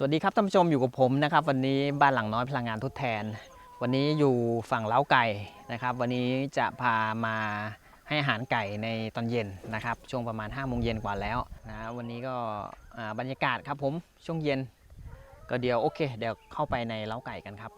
สวัสดีครับท่านผู้ชมอยู่กับผมนะครับ วันนี้บ้านหลังน้อยพลังงานทดแทน วันนี้อยู่ฝั่งเล้าไก่นะครับ วันนี้จะพามาให้อาหารไก่ในตอนเย็นนะครับ ช่วงประมาณ5้าโมงเย็นกว่าแล้วนะวันนี้ก็บรรยากาศครับผมช่วงเย็น ก็เดี๋ยวโอเค เดี๋ยวเข้าไปในเล้าไก่กันครับ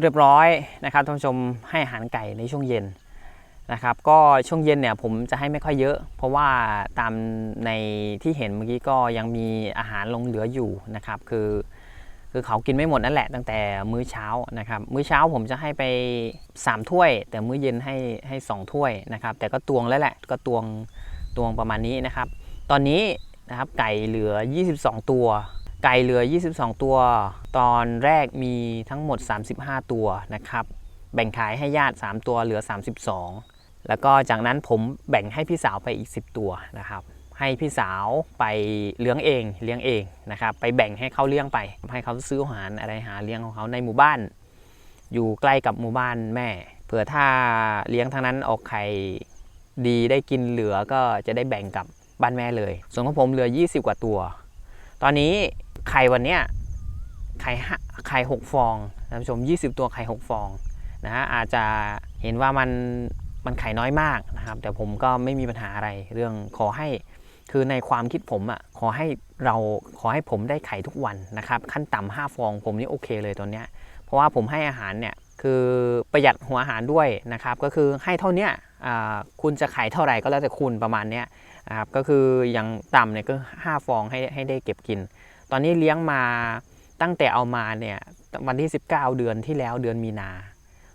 เรียบร้อยนะครับท่านผู้ชมให้อาหารไก่ในช่วงเย็นนะครับ ก็ช่วงเย็นเนี่ยผมจะให้ไม่ค่อยเยอะ เพราะว่าตามในที่เห็นเมื่อกี้ก็ยังมีอาหารลงเหลืออยู่นะครับ คือ คือเขากินไม่หมดนั่นแหละตั้งแต่มื้อเช้านะครับ มื้อเช้าผมจะให้ไป 3 ถ้วย แต่มื้อเย็นให้ให้2ถ้วยนะครับ แต่ก็ตวงแล้วแหละก็ตวงตวงประมาณนี้นะครับ ตอนนี้นะครับไก่เหลือ 22 ตัว ไก่เหลือ 22 ตัว ตอนแรกมีทั้งหมด 35 ตัวนะครับ แบ่งขายให้ญาติ 3 ตัวเหลือ 32 แล้วก็จากนั้นผมแบ่งให้พี่สาวไปอีก 10 ตัวนะครับ ให้พี่สาวไปเลี้ยงเองเลี้ยงเองนะครับ ไปแบ่งให้เขาเลี้ยงไป ให้เขาซื้ออาหารอะไรหาเลี้ยงของเขาในหมู่บ้าน อยู่ใกล้กับหมู่บ้านแม่ เผื่อถ้าเลี้ยงทั้งนั้นออกไข่ดีได้กินเหลือก็จะได้แบ่งกับบ้านแม่เลย ส่วนของผมเหลือ 20 กว่าตัว ตอนนี้ ไข่วันเนี้ยไข่ห้าไข่หกฟองท่านผู้ชม 20 ตัวไข่หกฟองนะฮะอาจจะเห็นว่ามันมันไข่น้อยมากนะครับ แต่ผมก็ไม่มีปัญหาอะไรเรื่องขอให้คือในความคิดผมอะขอให้เราขอให้ผมได้ไข่ทุกวันนะครับ ขั้นต่ำห้าฟองผมนี่โอเคเลยตอนเนี้ยเพราะว่าผมให้อาหารเนี่ยคือประหยัดหัวอาหารด้วยนะครับ ก็คือให้เท่านี้คุณจะขายเท่าไหร่ก็แล้วแต่คุณประมาณนี้นะครับก็คืออย่างต่ำเนี่ยก็ห้าฟองให้ให้ได้เก็บกิน ตอนนี้เลี้ยงมาตั้งแต่เอามาเนี่ยวันที่ 19 เดือนที่แล้วเดือนมีนา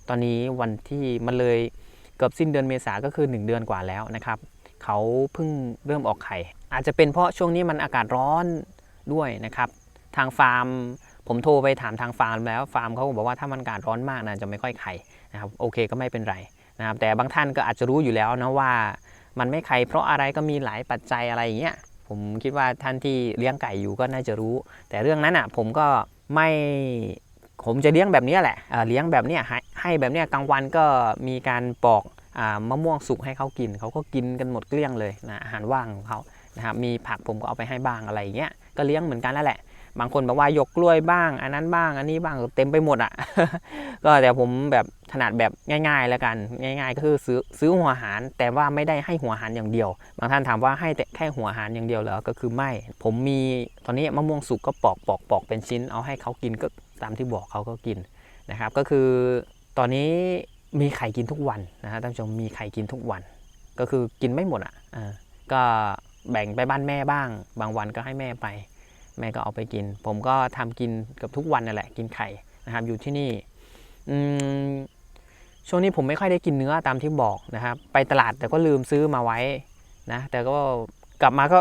ตอนนี้วันที่มันเลยเกือบสิ้นเดือนเมษาก็คือ 1 เดือนกว่าแล้วนะครับ เขาเพิ่งเริ่มออกไข่ อาจจะเป็นเพราะช่วงนี้มันอากาศร้อนด้วยนะครับ ทางฟาร์ม ผมโทรไปถามทางฟาร์มแล้วฟาร์มเขาก็บอกว่าถ้ามันอากาศร้อนมากนะจะไม่ค่อยไข่นะครับโอเคก็ไม่เป็นไรนะครับแต่บางท่านก็อาจจะรู้อยู่แล้วนะว่า มันไม่ไข่เพราะอะไรก็มีหลายปัจจัยอะไรอย่างเงี้ย ผมคิดว่าท่านที่เลี้ยงไก่อยู่ก็น่าจะรู้ แต่เรื่องนั้นอะผมก็ไม่ผมจะเลี้ยงแบบนี้แหละเอ่อเลี้ยงแบบนี้ให้แบบนี้กลางวันก็มีการปอกอมะม่วงสุกให้เขากิน เขาก็กินกันหมดเกลี้ยงเลยนะอาหารว่างของเขานะครับมีผักผมก็เอาไปให้บ้างอะไรอย่างเงี้ยก็เลี้ยงเหมือนกันแล้วแหละ บางคนบอกว่ายกกล้วยบ้าง อันนั้นบ้าง อันนี้บ้างเต็มไปหมดอะ ก็แต่ผมแบบถนัดแบบง่าย ๆ แล้วกัน ง่าย ๆ ก็คือซื้อซื้อหัวหาร แต่ว่าไม่ได้ให้หัวหารอย่างเดียว บางท่านถามว่าให้แต่แค่หัวหารอย่างเดียวเหรอ ก็คือไม่ ผมมีตอนนี้มะม่วงสุกก็ปอกปอกปอกเป็นชิ้น เอาให้เขากินก็ตามที่บอกเขาก็กินนะครับ ก็คือตอนนี้มีไข่กินทุกวันนะฮะท่านผู้ชมมีไข่กินทุกวัน ก็คือกินไม่หมดอะอ่าก็แบ่งไปบ้านแม่บ้าง บางวันก็ให้แม่ไป แม่ก็เอาไปกิน ผมก็ทำกินเกับทุกวันนั่นแหละกินไข่นะครับอยู่ที่นี่ช่วงนี้ผมไม่ค่อยได้กินเนื้อตามที่บอกนะครับ ไปตลาดแต่ก็ลืมซื้อมาไว้นะแต่ก็กลับมาก็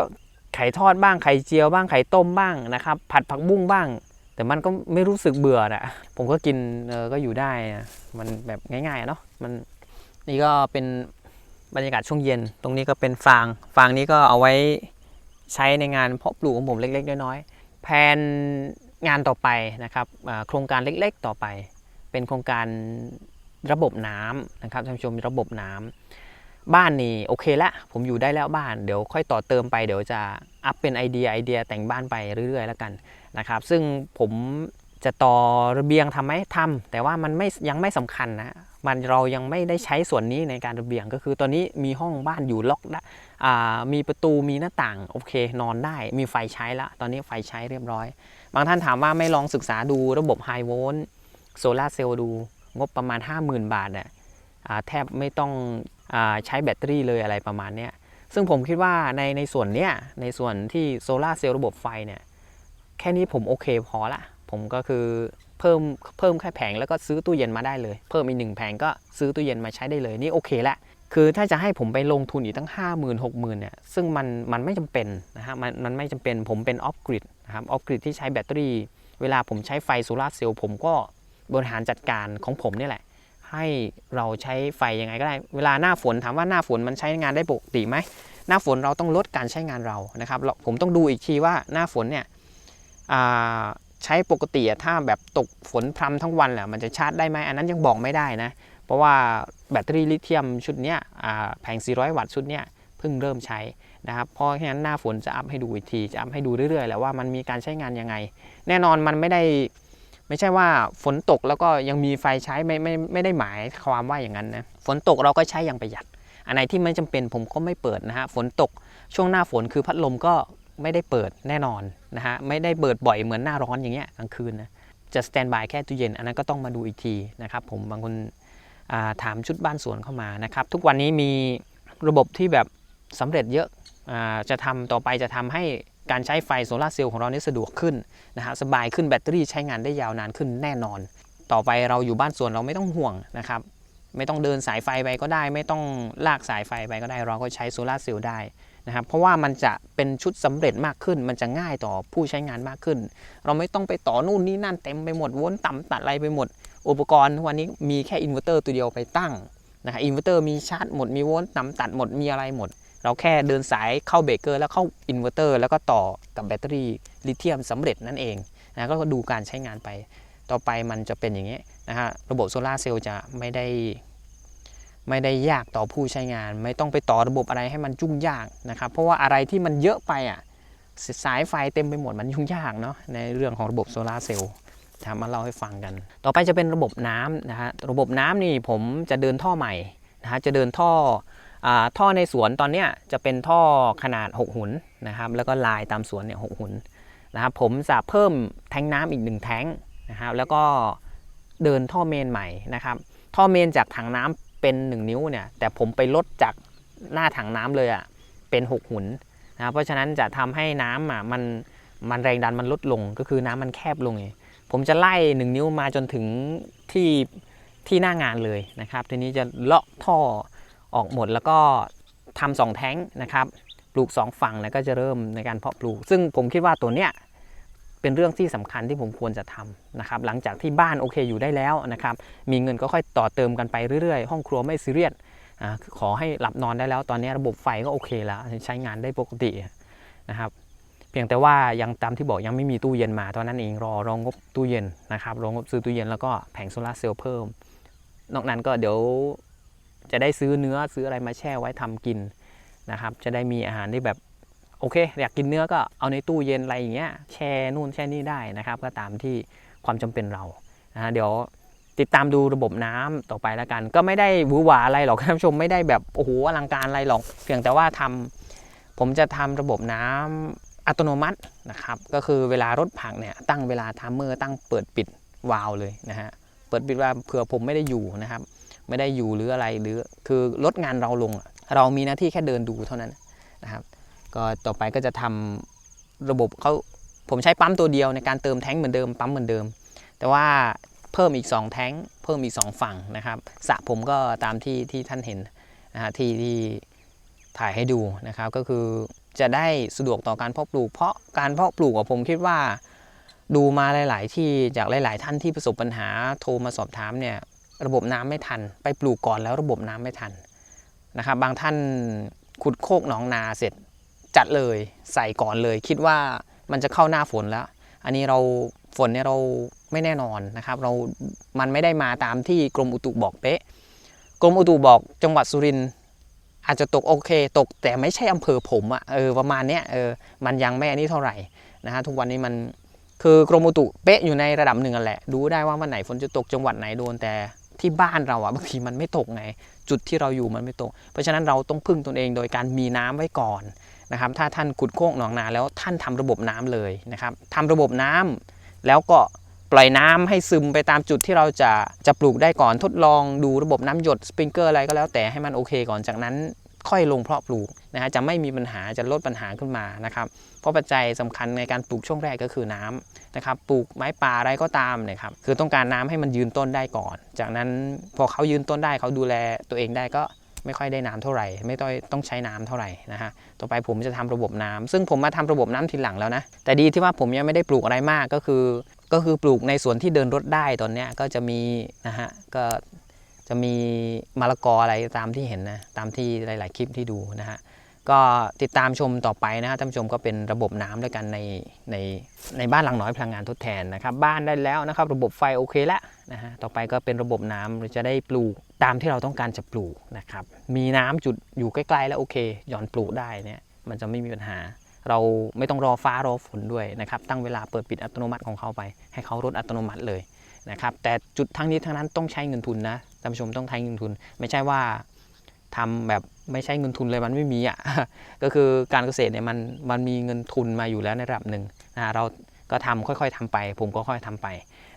ไข่ทอดบ้างไข่เจียวบ้างไข่ต้มบ้างนะครับ ผัดผักบุ้งบ้าง แต่มันก็ไม่รู้สึกเบื่อนะผมก็กินเออก็อยู่ได้นะมันแบบง่ายๆเนาะมันนี่ก็เป็นบรรยากาศช่วงเย็น ตรงนี้ก็เป็นฟาง ฟางนี้ก็เอาไว้ ใช้ในงานเพาะปลูกของผมเล็ก ๆ น้อยๆแผนงานต่อไปนะครับโครงการเล็ก ๆ ต่อไป เป็นโครงการระบบน้ำนะครับท่านผู้ชมระบบน้ำบ้านนี่โอเคละผมอยู่ได้แล้วบ้านเดี๋ยวค่อยต่อเติมไปเดี๋ยวจะอัพเป็นไอเดียไอเดียแต่งบ้านไปเรื่อยๆ แล้วกันนะครับ ซึ่งผม จะต่อระเบียงทำไหมทำแต่ว่ามันไม่ยังไม่สำคัญนะมันเรายังไม่ได้ใช้ส่วนนี้ในการระเบียงก็คือตอนนี้มีห้องบ้านอยู่ล็อกได้มีประตูมีหน้าต่างโอเคนอนได้ มีไฟใช้ละตอนนี้ไฟใช้เรียบร้อย บางท่านถามว่าไม่ลองศึกษาดูระบบไฮโวลต์โซลาเซลล์ดูงบประมาณ 50,000 บาทเนี่ยแทบไม่ต้องอใช้แบตเตอรี่เลยอะไรประมาณเนี้ยซึ่งผมคิดว่าในในส่วนเนี้ยในส่วนที่โซลาเซลล์ระบบไฟเนี่ยแค่นี้ผมโอเคพอละ ผมก็คือเพิ่มเพิ่มแค่แผงแล้วก็ซื้อตู้เย็นมาได้เลย เพิ่มอีกหนึ่งแผงก็ซื้อตู้เย็นมาใช้ได้เลยนี่โอเคละคือถ้าจะให้ผมไปลงทุนอีกตั้ง 5 0,000 6 0,000เนี่ยซึ่งมันมันไม่จำเป็นนะฮะมันมันไม่จำเป็นผมเป็นออฟกริดนะครับออฟกริดที่ใช้แบตเตอรี่ เวลาผมใช้ไฟโซลาร์เซลล์ผมก็บริหารจัดการของผมนี่แหละ ให้เราใช้ไฟยังไงก็ได้ เวลาหน้าฝนถามว่าหน้าฝนมันใช้งานได้ปกติไหมหน้าฝนเราต้องลดการใช้งานเรานะครับผมต้องดูอีกทีว่าหน้าฝนเนี่ย ใช้ปกติอะถ้าแบบตกฝนพรำทั้งวันแหละมันจะชาร์จได้ไหมอันนั้นยังบอกไม่ได้นะ เพราะว่าแบตเตอรี่ลิเธียมชุดเนี้ยแผง 400 วัตต์ชุดเนี้ยเพิ่งเริ่มใช้นะครับเพราะฉะนั้นหน้าฝนจะอัพให้ดูอีกทีจะอัพให้ดูเรื่อยๆแหละว่ามันมีการใช้งานยังไง แน่นอนมันไม่ได้ไม่ใช่ว่าฝนตกแล้วก็ยังมีไฟใช้ไม่ไม่ไม่ได้หมายความว่าอย่างนั้นนะฝนตกเราก็ใช้อย่างประหยัด อันไหนที่ไม่จำเป็นผมก็ไม่เปิดนะฮะฝนตกช่วงหน้าฝนคือพัดลมก็ ไม่ได้เปิดแน่นอนนะฮะไม่ได้เปิดบ่อยเหมือนหน้าร้อนอย่างเงี้ยกลางคืนนะจะสแตนบายแค่ตู้เย็น อันนั้นก็ต้องมาดูอีกทีนะครับผมบางคนาถามชุดบ้านสวนเข้ามานะครับทุกวันนี้มีระบบที่แบบสำเร็จเยอะจะทำต่อไปจะทำให้การใช้ไฟโซลาเซลล์ของเราเนี่ยสะดวกขึ้นนะฮะสบายขึ้นแบตเตอรี่ใช้งานได้ยาวนานขึ้นแน่นอน ต่อไปเราอยู่บ้านสวนเราไม่ต้องห่วงนะครับไม่ต้องเดินสายไฟไปก็ได้ ไม่ต้องลากสายไฟไปก็ได้ เราก็ใช้โซลาเซลล์ได้ นะครับเพราะว่ามันจะเป็นชุดสำเร็จมากขึ้น มันจะง่ายต่อผู้ใช้งานมากขึ้น เราไม่ต้องไปต่อนู่นนี่นั่นเต็มไปหมดวนต่ำตัดอะไรไปหมด อุปกรณ์ทุกวันนี้มีแค่อินเวอร์เตอร์ตัวเดียวไปตั้งนะครับอินเวอร์เตอร์มีชาร์จหมดมีโวลต์ต่ำตัดหมดมีอะไรหมด เราแค่เดินสายเข้าเบรกเกอร์แล้วเข้าอินเวอร์เตอร์แล้วก็ต่อกับแบตเตอรี่ลิเธียมสำเร็จนั่นเองนะก็ดูการใช้งานไป ต่อไปมันจะเป็นอย่างนี้นะฮะระบบโซลาเซลล์จะไม่ได้ ไม่ได้ยากต่อผู้ใช้งาน ไม่ต้องไปต่อระบบอะไรให้มันยุ่งยากนะครับ เพราะว่าอะไรที่มันเยอะไปอะสายไฟเต็มไปหมดมันยุ่งยากเนาะในเรื่องของระบบโซลาร์เซลล์ทำมาเล่าให้ฟังกัน ต่อไปจะเป็นระบบน้ำนะฮะระบบน้ำนี่ผมจะเดินท่อใหม่นะฮะจะเดินท่ออาท่อในสวนตอนเนี้ยจะเป็นท่อขนาด 6 หุนนะครับแล้วก็ลายตามสวนเนี่ยหหุนนะครับผมจะเพิ่มแทงน้ำอีกหนึ่งแทงนะครับแล้วก็เดินท่อเมนใหม่นะครับท่อเมนจากถังน้ำ เป็น 1 นิ้วเนี่ยแต่ผมไปลดจากหน้าถังน้ำเลยอะ่ะเป็น6หุนนะครับเพราะฉะนั้นจะทำให้น้ำอะมันมันแรงดันมันลดลงก็คือน้ำมันแคบลงไงผมจะไล่ 1 นิ้วมาจนถึงที่ที่หน้างานเลยนะครับทีนี้จะเลาะท่อออกหมดแล้วก็ทำสองแท้งนะครับปลูก 2 ฝั่งแล้วก็จะเริ่มในการเพาะปลูก ซึ่งผมคิดว่าตัวเนี้ย เป็นเรื่องที่สำคัญที่ผมควรจะทำนะครับหลังจากที่บ้านโอเคอยู่ได้แล้วนะครับมีเงินก็ค่อยต่อเติมกันไปเรื่อยๆ ห้องครัวไม่ซีเรียสขอให้หลับนอนได้แล้ว ตอนนี้ระบบไฟก็โอเคแล้วใช้งานได้ปกตินะครับเพียงแต่ว่ายังตามที่บอกยังไม่มีตู้เย็นมาตอนนั้นเองรอรองงบตู้เย็นนะครับรองงบซื้อตู้เย็นแล้วก็แผงโซลาร์เซลล์เพิ่ม นอกนั้นก็เดี๋ยวจะได้ซื้อเนื้อซื้ออะไรมาแช่ไว้ทำกินนะครับจะได้มีอาหารที่แบบ โอเค อยากกินเนื้อก็เอาในตู้เย็นอะไรอย่างเงี้ยแช่นู่นแช่นี่ได้นะครับ ก็ตามที่ความจำเป็นเรานะฮะเดี๋ยวติดตามดูระบบน้ำต่อไปแล้วกัน ก็ไม่ได้หวือหวาอะไรหรอกท่านผู้ชมไม่ได้แบบโอ้โหอลังการอะไรหรอก เพียงแต่ว่าทำผมจะทำระบบน้ำอัตโนมัตินะครับ ก็คือเวลารดผักเนี่ยตั้งเวลาไทม์เมอร์ตั้งเปิดปิดวาล์วเลยนะฮะเปิดปิดว่าเผื่อผมไม่ได้อยู่นะครับ ไม่ได้อยู่หรืออะไรหรือคือลดงานเราลง เรามีหน้าที่แค่เดินดูเท่านั้นนะครับ ก็ต่อไปก็จะทำระบบเขาผมใช้ปั๊มตัวเดียวในการเติมแท้งเหมือนเดิมปั๊มเหมือนเดิม แต่ว่าเพิ่มอีก 2 แท้งเพิ่มอีก 2 ฝั่งนะครับสระผมก็ตามที่ที่ท่านเห็นนะฮะที่ที่ถ่ายให้ดูนะครับ ก็คือจะได้สะดวกต่อการเพาะปลูก เพราะการเพาะปลูกผมคิดว่าดูมาหลาย ๆ ที่จากหลาย ๆ ท่านที่ประสบปัญหาโทรมาสอบถามเนี่ยระบบน้ำไม่ทัน ไปปลูกก่อนแล้วระบบน้ำไม่ทันนะครับ บางท่านขุดโคกหนองนาเสร็จ จัดเลยใส่ก่อนเลย คิดว่ามันจะเข้าหน้าฝนแล้ว อันนี้เราฝนเนี่ยเราไม่แน่นอนนะครับ เรา มันไม่ได้มาตามที่กรมอุตุบอกเป๊ะ กรมอุตุบอกจังหวัดสุรินทร์อาจจะตกโอเค ตกแต่ไม่ใช่อำเภอผมอะเออประมาณเนี้ยเออมันยังไม่อันนี้เท่าไหร่นะฮะทุกวันนี้มันคือกรมอุตุเป๊ะอยู่ในระดับหนึ่งแหละดูได้ว่าวันไหนฝนจะตกจังหวัดไหนโดนแต่ที่บ้านเราอะบางทีมันไม่ตกไง จุดที่เราอยู่มันไม่ตก เพราะฉะนั้นเราต้องพึ่งตนเองโดยการมีน้ำไว้ก่อน นะครับถ้าท่านขุดโค้งหนองนาแล้วท่านทำระบบน้ำเลยนะครับทำระบบน้ำแล้วก็ปล่อยน้ำให้ซึมไปตามจุดที่เราจะจะปลูกได้ก่อนทดลองดูระบบน้ำหยดสปริงเกอร์อะไรก็แล้วแต่ให้มันโอเคก่อนจากนั้นค่อยลงเพาะปลูกนะฮะจะไม่มีปัญหาจะลดปัญหาขึ้นมานะครับเพราะปัจจัยสำคัญในการปลูกช่วงแรกก็คือน้ำนะครับปลูกไม้ป่าอะไรก็ตามเนะครับคือต้องการน้ำให้มันยืนต้นได้ก่อน จากนั้นพอเขายืนต้นได้เขาดูแลตัวเองได้ก็ ไม่ค่อยได้น้ำเท่าไหร่ ไม่ต้องต้องใช้น้ำเท่าไหร่นะฮะต่อไปผมจะทำระบบน้ำซึ่งผมมาทำระบบน้ำทีหลังแล้วนะแต่ดีที่ว่าผมยังไม่ได้ปลูกอะไรมากก็คือ ก็คือปลูกในสวนที่เดินรถได้ตอนเนี้ยก็จะมีนะฮะก็จะมีมะละกออะไรตามที่เห็นนะตามที่หลาย ๆ คลิปที่ดูนะฮะ ก็ติดตามชมต่อไปนะฮะท่านผู้ชมก็เป็นระบบน้ำด้วยกันในในในบ้านหลังน้อยพลังงานทดแทนนะครับ บ้านได้แล้วนะครับ ระบบไฟโอเคแล้วนะฮะต่อไปก็เป็นระบบน้ำเราจะได้ปลูกตามที่เราต้องการจะปลูกนะครับ มีน้ำจุดอยู่ใกล้ๆแล้วโอเคหย่อนปลูกได้เนี่ยมันจะไม่มีปัญหา เราไม่ต้องรอฟ้ารอฝนด้วยนะครับ ตั้งเวลาเปิดปิดอัตโนมัติของเขาไป ให้เขารดอัตโนมัติเลยนะครับแต่จุดทั้งนี้ทั้งนั้นต้องใช้เงินทุนนะท่านผู้ชมต้องใช้เงินทุน ไม่ใช่ว่า ทำแบบไม่ใช้เงินทุนเลยมันไม่มีอะก็คือการเกษตรเนี่ยมันมันมีเงินทุนมาอยู่แล้วในระดับหนึ่งนะเราก็ทำค่อยๆทำไป ผมก็ค่อยทำไป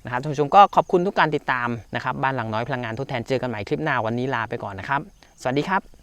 นะครับท่านผู้ชมก็ขอบคุณทุกการติดตามนะครับบ้านหลังน้อยพลังงานทดแทนเจอกันใหม่คลิปหน้าวันนี้ลาไปก่อนนะครับ สวัสดีครับ